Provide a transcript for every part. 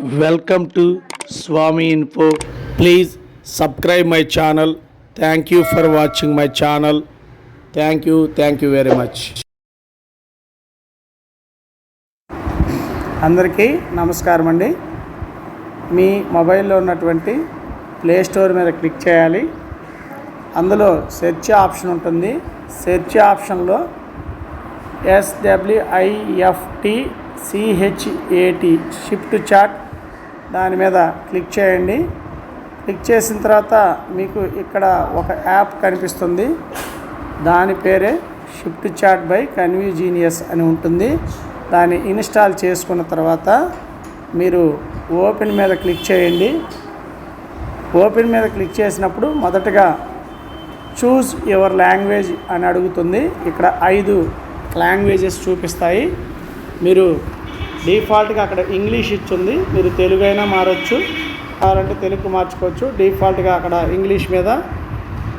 Welcome to Swami info. Please subscribe my channel. Thank you for watching my channel thank you thank you very much అందరికీ నమస్కారం అండి. మీ మొబైల్లో ఉన్నటువంటి play store మీద click చేయాలి. అందులో సెర్చ్ ఆప్షన్ ఉంటుంది. సెర్చ్ ఆప్షన్లో ఎస్డబ్ల్యూఐఎఫ్టి సిహెచ్ఏటి షిఫ్ట్ చాట్ దాని మీద క్లిక్ చేయండి. క్లిక్ చేసిన తర్వాత మీకు ఇక్కడ ఒక యాప్ కనిపిస్తుంది. దాని పేరే షిఫ్ట్ చాట్ బై కన్వీజీనియస్ అని ఉంటుంది. దాన్ని ఇన్స్టాల్ చేసుకున్న తర్వాత మీరు ఓపెన్ మీద క్లిక్ చేయండి. ఓపెన్ మీద క్లిక్ చేసినప్పుడు మొదటగా చూస్ యువర్ లాంగ్వేజ్ అని అడుగుతుంది. ఇక్కడ ఐదు లాంగ్వేజెస్ చూపిస్తాయి. మీరు డిఫాల్ట్గా అక్కడ ఇంగ్లీష్ ఇచ్చింది. మీరు తెలుగు అయినా మారచ్చు. కావాలంటే తెలుగు మార్చుకోవచ్చు. డిఫాల్ట్గా అక్కడ ఇంగ్లీష్ మీద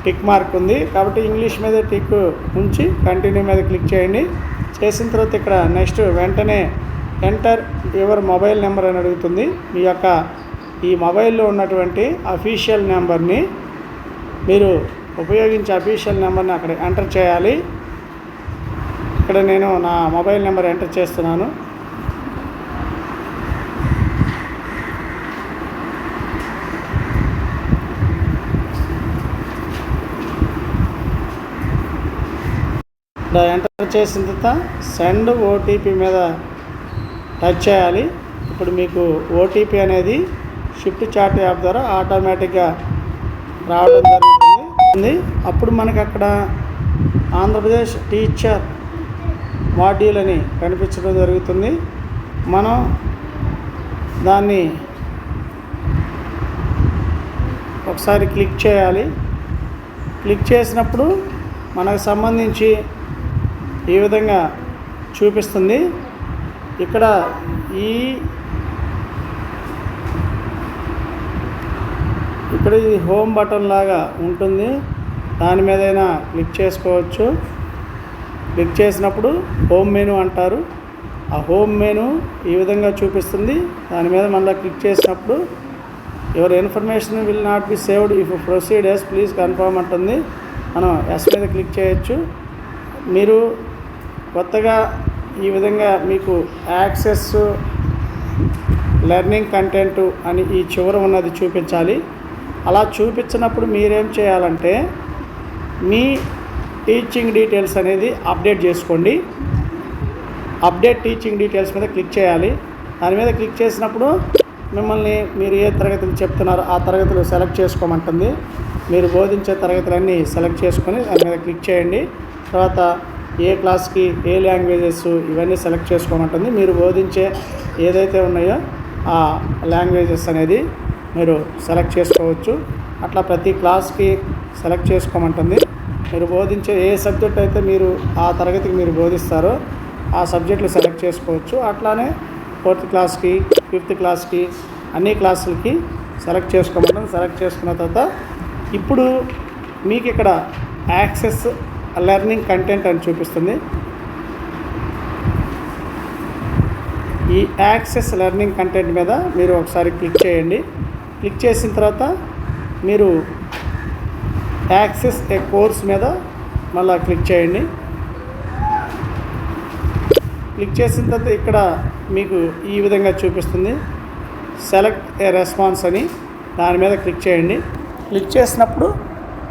టిక్ మార్క్ ఉంది. కాబట్టి ఇంగ్లీష్ మీద టిక్ ఉంచి కంటిన్యూ మీద క్లిక్ చేయండి. చేసిన తర్వాత ఇక్కడ నెక్స్ట్ వెంటనే ఎంటర్ యువర్ మొబైల్ నెంబర్ అని అడుగుతుంది. మీ యొక్క ఈ మొబైల్లో ఉన్నటువంటి అఫీషియల్ నెంబర్ని మీరు ఉపయోగించే అఫీషియల్ నెంబర్ని అక్కడ ఎంటర్ చేయాలి. ఇక్కడ నేను నా మొబైల్ నెంబర్ ఎంటర్ చేస్తున్నాను. ఇలా ఎంటర్ చేసిన తర్వాత సెండ్ ఓటీపీ మీద టచ్ చేయాలి. ఇప్పుడు మీకు ఓటీపీ అనేది షిఫ్ట్ చాట్ యాప్ ద్వారా ఆటోమేటిక్గా రావడం జరుగుతుంది. అప్పుడు మనకి అక్కడ ఆంధ్రప్రదేశ్ టీచర్ మాడ్యూల్ అని కనిపించడం జరుగుతుంది. మనం దాన్ని ఒకసారి క్లిక్ చేయాలి. క్లిక్ చేసినప్పుడు మనకు సంబంధించి ఈ విధంగా చూపిస్తుంది. ఇక్కడ ఈ ఇక్కడ ఇది హోమ్ బటన్ లాగా ఉంటుంది. దాని మీదైనా క్లిక్ చేసుకోవచ్చు. క్లిక్ చేసినప్పుడు హోమ్ మెనూ అంటారు. ఆ హోమ్ మెనూ ఈ విధంగా చూపిస్తుంది. దాని మీద మళ్ళీ క్లిక్ చేసినప్పుడు your information will not be saved if proceed yes please confirm అంటుంది. మనం ఎస్ మీద క్లిక్ చేయొచ్చు. మీరు కొత్తగా ఈ విధంగా మీకు యాక్సెస్ లెర్నింగ్ కంటెంట్ అని ఈ చివర ఉన్నది చూపించాలి. అలా చూపించినప్పుడు మీరేం చేయాలంటే మీ టీచింగ్ డీటెయిల్స్ అనేది అప్డేట్ చేసుకోండి. అప్డేట్ టీచింగ్ డీటెయిల్స్ మీద క్లిక్ చేయాలి. దాని మీద క్లిక్ చేసినప్పుడు మిమ్మల్ని మీరు ఏ తరగతులు చెప్తున్నారో ఆ తరగతులు సెలెక్ట్ చేసుకోమంటుంది. మీరు బోధించే తరగతులన్నీ సెలెక్ట్ చేసుకొని దాని మీద క్లిక్ చేయండి. తర్వాత ఏ క్లాస్కి ఏ లాంగ్వేజెస్ ఇవన్నీ సెలెక్ట్ చేసుకోమంటుంది. మీరు బోధించే ఏదైతే ఉన్నాయో ఆ లాంగ్వేజెస్ అనేది మీరు సెలెక్ట్ చేసుకోవచ్చు. అట్లా ప్రతి క్లాస్కి సెలెక్ట్ చేసుకోమంటుంది. మీరు బోధించే ఏ సబ్జెక్ట్ అయితే మీరు ఆ తరగతికి మీరు బోధిస్తారో ఆ సబ్జెక్టులు సెలెక్ట్ చేసుకోవచ్చు. అట్లానే ఫోర్త్ క్లాస్కి ఫిఫ్త్ క్లాస్కి అన్ని క్లాసులకి సెలెక్ట్ చేసుకోమంటుంది. సెలెక్ట్ చేసుకున్న తర్వాత ఇప్పుడు మీకు ఇక్కడ యాక్సెస్ లెర్నింగ్ కంటెంట్ అని చూపిస్తుంది. ఈ యాక్సెస్ లెర్నింగ్ కంటెంట్ మీద మీరు ఒకసారి క్లిక్ చేయండి. క్లిక్ చేసిన తర్వాత మీరు యాక్సెస్ ఏ కోర్స్ మీద మళ్ళీ క్లిక్ చేయండి. క్లిక్ చేసిన తర్వాత ఇక్కడ మీకు ఈ విధంగా చూపిస్తుంది. సెలెక్ట్ ఏ రెస్పాన్స్ అని దాని మీద క్లిక్ చేయండి. క్లిక్ చేసినప్పుడు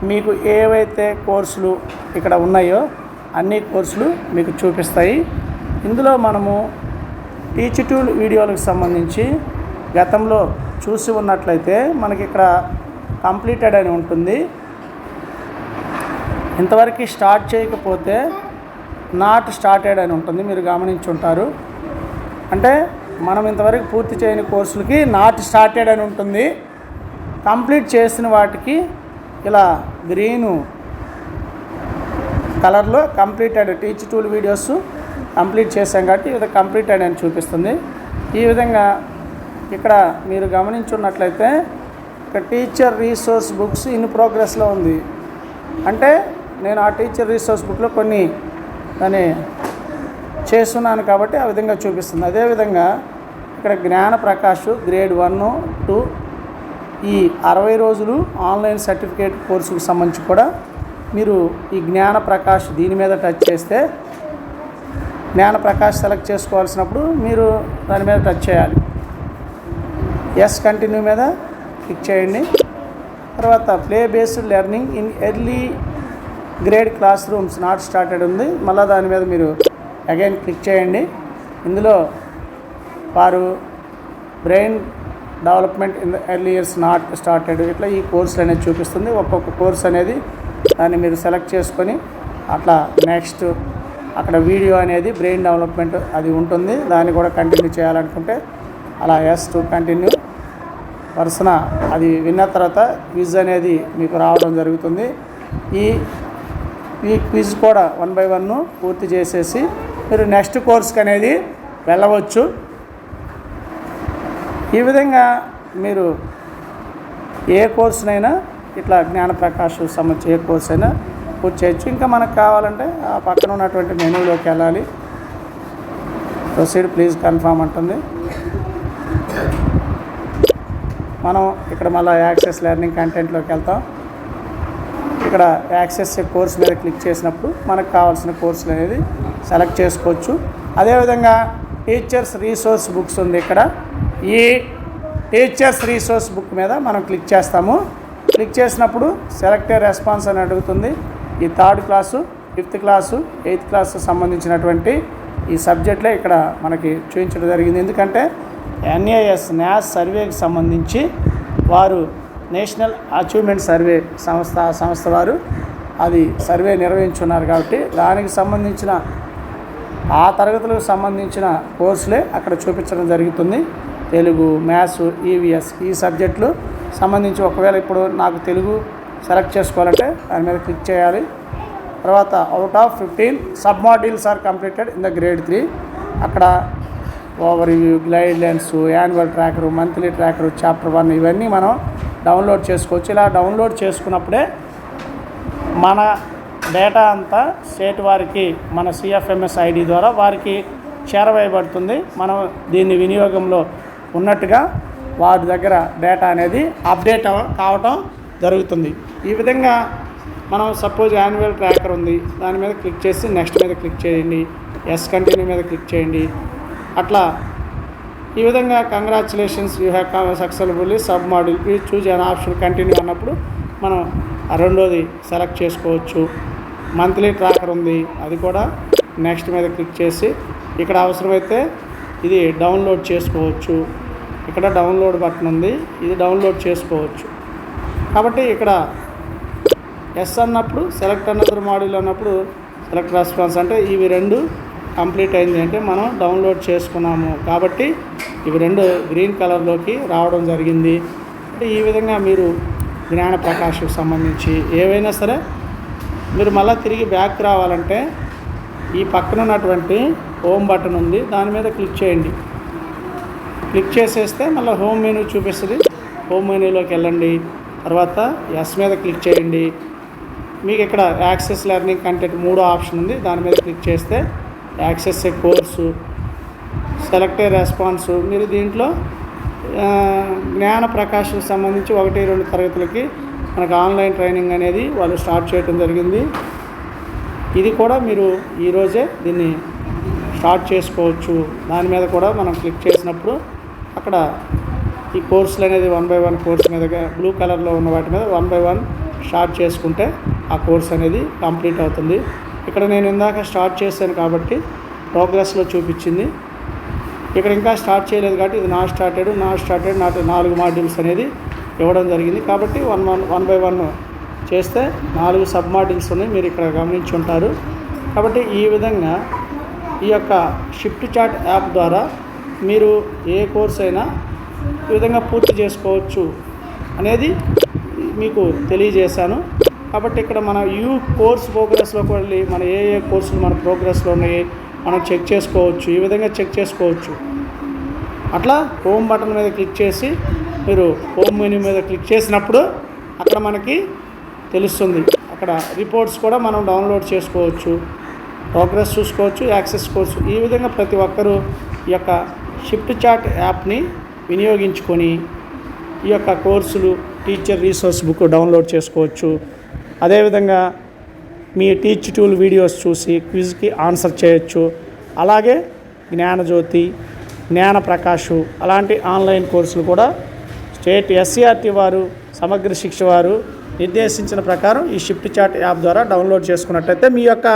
మీకు ఏవైతే కోర్సులు ఇక్కడ ఉన్నాయో అన్ని కోర్సులు మీకు చూపిస్తాయి. ఇందులో మనము టీచ్ టూల్ వీడియోలకు సంబంధించి గతంలో చూసి ఉన్నట్లయితే మనకి ఇక్కడ కంప్లీటెడ్ అని ఉంటుంది. ఇంతవరకు స్టార్ట్ చేయకపోతే నాట్ స్టార్టెడ్ అని ఉంటుంది. మీరు గమనించుంటారు. అంటే మనం ఇంతవరకు పూర్తి చేయని కోర్సులకి నాట్ స్టార్టెడ్ అని ఉంటుంది. కంప్లీట్ చేసిన వాటికి ఇలా గ్రీను కలర్లో completed teach tool videos complete చేశాం కాబట్టి ఇది కంప్లీటెడ్ అని చూపిస్తుంది. ఈ విధంగా ఇక్కడ మీరు గమనించున్నట్లయితే ఇక్కడ టీచర్ రీసోర్స్ బుక్స్ ఇన్ ప్రోగ్రెస్లో ఉంది. అంటే నేను ఆ టీచర్ రీసోర్స్ బుక్లో కొన్ని దాన్ని చేస్తున్నాను కాబట్టి ఆ విధంగా చూపిస్తుంది. అదేవిధంగా ఇక్కడ జ్ఞాన ప్రకాష్ గ్రేడ్ వన్ టూ ఈ అరవై రోజులు ఆన్లైన్ సర్టిఫికేట్ కోర్సుకు సంబంధించి కూడా మీరు ఈ జ్ఞాన ప్రకాష్ దీని మీద టచ్ చేస్తే జ్ఞాన ప్రకాష్ సెలెక్ట్ చేసుకోవాల్సినప్పుడు మీరు దాని మీద టచ్ చేయాలి. ఎస్ కంటిన్యూ మీద క్లిక్ చేయండి. తర్వాత play based learning in early grade classrooms not started ఉంది. మళ్ళీ దాని మీద మీరు అగైన్ క్లిక్ చేయండి. ఇందులో వారు brain development in early years not started. ఇట్లా ఈ కోర్సులు అనేది చూపిస్తుంది. ఒక్కొక్క కోర్స్ అనేది దాన్ని మీరు సెలెక్ట్ చేసుకొని అట్లా నెక్స్ట్ అక్కడ వీడియో అనేది బ్రెయిన్ డెవలప్మెంట్ అది ఉంటుంది. దాన్ని కూడా కంటిన్యూ చేయాలనుకుంటే అలా ఎస్ టు కంటిన్యూ. వరుసన అది విన్న తర్వాత క్విజ్ అనేది మీకు రావడం జరుగుతుంది. ఈ ఈ క్విజ్ కూడా వన్ బై వన్ పూర్తి చేసేసి మీరు నెక్స్ట్ కోర్స్కి అనేది వెళ్ళవచ్చు. ఈ విధంగా మీరు ఏ కోర్సునైనా ఇట్లా జ్ఞాన ప్రకాష్ సంబంధించి ఏ కోర్స్ అయినా పూర్తి చేయొచ్చు. ఇంకా మనకు కావాలంటే ఆ పక్కన ఉన్నటువంటి మెనూలోకి వెళ్ళాలి. ప్రొసీడ్ ప్లీజ్ కన్ఫామ్ అంటుంది. మనం ఇక్కడ మళ్ళీ యాక్సెస్ లెర్నింగ్ కంటెంట్లోకి వెళ్తాం. ఇక్కడ యాక్సెస్ కోర్స్ మీద క్లిక్ చేసినప్పుడు మనకు కావాల్సిన కోర్సులు అనేది సెలెక్ట్ చేసుకోవచ్చు. అదేవిధంగా టీచర్స్ రీసోర్స్ బుక్స్ ఉంది ఇక్కడ. ఈ టీచర్స్ రీసోర్స్ బుక్ మీద మనం క్లిక్ చేస్తాము. క్లిక్ చేసినప్పుడు సెలెక్టెడ్ రెస్పాన్స్ అని అడుగుతుంది. ఈ third class fifth class eighth class సంబంధించినటువంటి ఈ సబ్జెక్ట్లే ఇక్కడ మనకి చూపించడం జరిగింది. ఎందుకంటే ఎన్ఏఎస్ న్యాస్ సర్వేకి సంబంధించి వారు నేషనల్ అచీవ్మెంట్ సర్వే సంస్థ సంస్థ వారు అది సర్వే నిర్వహించున్నారు కాబట్టి దానికి సంబంధించిన ఆ తరగతులకు సంబంధించిన కోర్సులే అక్కడ చూపించడం జరుగుతుంది. తెలుగు మ్యాథ్స్ ఈవీఎస్ ఈ సబ్జెక్టులు సంబంధించి ఒకవేళ ఇప్పుడు నాకు తెలుగు సెలెక్ట్ చేసుకోవాలంటే దాని మీద క్లిక్ చేయాలి. తర్వాత out of fifteen sub modules are completed in the grade three. అక్కడ over review guidelines annual tracker monthly tracker chapter one ఇవన్నీ మనం డౌన్లోడ్ చేసుకోవచ్చు. ఇలా డౌన్లోడ్ చేసుకున్నప్పుడే మన డేటా అంతా స్టేట్ వారికి మన సిఎఫ్ఎంఎస్ ఐడి ద్వారా వారికి చేరవేయబడుతుంది. మనం దీన్ని వినియోగంలో ఉన్నట్టుగా వారి దగ్గర డేటా అనేది అప్డేట్ అవ- కావటం జరుగుతుంది. ఈ విధంగా మనం సపోజ్ యాన్యువల్ ట్రాకర్ ఉంది దాని మీద క్లిక్ చేసి నెక్స్ట్ మీద క్లిక్ చేయండి ఎస్ కంటిన్యూ మీద క్లిక్ చేయండి. అట్లా ఈ విధంగా congratulations you have successfully sub model please choose an option continue అన్నప్పుడు మనం ఆ రెండోది సెలెక్ట్ చేసుకోవచ్చు. మంత్లీ ట్రాకర్ ఉంది అది కూడా నెక్స్ట్ మీద క్లిక్ చేసి ఇక్కడ అవసరమైతే ఇది డౌన్లోడ్ చేసుకోవచ్చు. ఇక్కడ డౌన్లోడ్ బటన్ ఉంది. ఇది డౌన్లోడ్ చేసుకోవచ్చు. కాబట్టి ఇక్కడ ఎస్ అన్నప్పుడు సెలెక్ట్ అన్నదర్ మాడ్యూల్ అన్నప్పుడు సెలెక్ట్ రెస్పాన్స్ అంటే ఇవి రెండు కంప్లీట్ అయింది అంటే మనం డౌన్లోడ్ చేసుకున్నాము. కాబట్టి ఇవి రెండు గ్రీన్ కలర్లోకి రావడం జరిగింది. అంటే ఈ విధంగా మీరు జ్ఞాన ప్రకాశకు సంబంధించి ఏవైనా సరే మీరు మళ్ళీ తిరిగి బ్యాక్ రావాలంటే ఈ పక్కన ఉన్నటువంటి హోమ్ బటన్ ఉంది. దాని మీద క్లిక్ చేయండి. క్లిక్ చేసేస్తే మళ్ళీ హోమ్ మెనూ చూపిస్తుంది. హోమ్ మెనూలోకి వెళ్ళండి. తర్వాత ఎస్ మీద క్లిక్ చేయండి. మీకు ఇక్కడ యాక్సెస్ లెర్నింగ్ కంటెంట్ మూడో ఆప్షన్ ఉంది. దాని మీద క్లిక్ చేస్తే access a course select response. మీరు దీంట్లో జ్ఞాన ప్రకాశం సంబంధించి ఒకటి రెండు తరగతులకి మనకు ఆన్లైన్ ట్రైనింగ్ అనేది వాళ్ళు స్టార్ట్ చేయడం జరిగింది. ఇది కూడా మీరు ఈరోజే దీన్ని స్టార్ట్ చేసుకోవచ్చు. దాని మీద కూడా మనం క్లిక్ చేసినప్పుడు అక్కడ ఈ కోర్సులు అనేది వన్ బై వన్ కోర్స్ మీద బ్లూ కలర్లో ఉన్న వాటి మీద వన్ బై వన్ స్టార్ట్ చేసుకుంటే ఆ కోర్స్ అనేది కంప్లీట్ అవుతుంది. ఇక్కడ నేను ఇందాక స్టార్ట్ చేశాను కాబట్టి ప్రోగ్రెస్లో చూపించింది. ఇక్కడ ఇంకా స్టార్ట్ చేయలేదు కాబట్టి ఇది నా స్టార్టెడ్ నా స్టార్టెడ్ నాటి నాలుగు మాడ్యూల్స్ అనేది ఇవ్వడం జరిగింది. కాబట్టి one one one by one చేస్తే నాలుగు సబ్ మాడ్యూల్స్ ఉన్నాయి మీరు ఇక్కడ గమనించి ఉంటారు కాబట్టి ఈ విధంగా ఈ యొక్క షిఫ్ట్ చాట్ యాప్ ద్వారా మీరు ఏ కోర్స్ అయినా ఈ విధంగా పూర్తి చేసుకోవచ్చు అనేది మీకు తెలియజేశాను. కాబట్టి ఇక్కడ మన యూ కోర్స్ ప్రోగ్రెస్లోకి వెళ్ళి మన ఏ ఏ కోర్సులు మన ప్రోగ్రెస్లో ఉన్నాయి మనం చెక్ చేసుకోవచ్చు ఈ విధంగా చెక్ చేసుకోవచ్చు. అట్లా హోమ్ బటన్ మీద క్లిక్ చేసి మీరు హోమ్ మెనూ మీద క్లిక్ చేసినప్పుడు అక్కడ మనకి తెలుస్తుంది. అక్కడ రిపోర్ట్స్ కూడా మనం డౌన్లోడ్ చేసుకోవచ్చు ప్రోగ్రెస్ చూసుకోవచ్చు యాక్సెస్ కోర్సు ఈ విధంగా ప్రతి ఒక్కరూ ఈ యొక్క షిఫ్ట్ చాట్ యాప్ని వినియోగించుకొని ఈ యొక్క కోర్సులు టీచర్ రీసోర్స్ బుక్ డౌన్లోడ్ చేసుకోవచ్చు. అదేవిధంగా మీ టీచ్ టూల్ వీడియోస్ చూసి క్విజ్కి ఆన్సర్ చేయొచ్చు. అలాగే జ్ఞానజ్యోతి జ్ఞాన ప్రకాశు అలాంటి ఆన్లైన్ కోర్సులు కూడా స్టేట్ ఎస్సీఆర్టీ వారు సమగ్ర శిక్ష వారు నిర్దేశించిన ప్రకారం ఈ షిఫ్ట్ చాట్ యాప్ ద్వారా డౌన్లోడ్ చేసుకున్నట్టయితే మీ యొక్క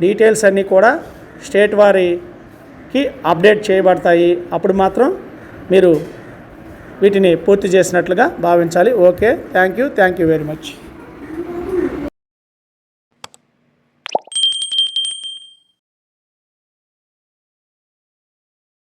డీటెయిల్స్ అన్నీ కూడా స్టేట్ వారికి అప్డేట్ చేయబడతాయి. అప్పుడు మాత్రం మీరు వీటిని పూర్తి చేసినట్లుగా భావించాలి. Okay. Thank you. Thank you very much.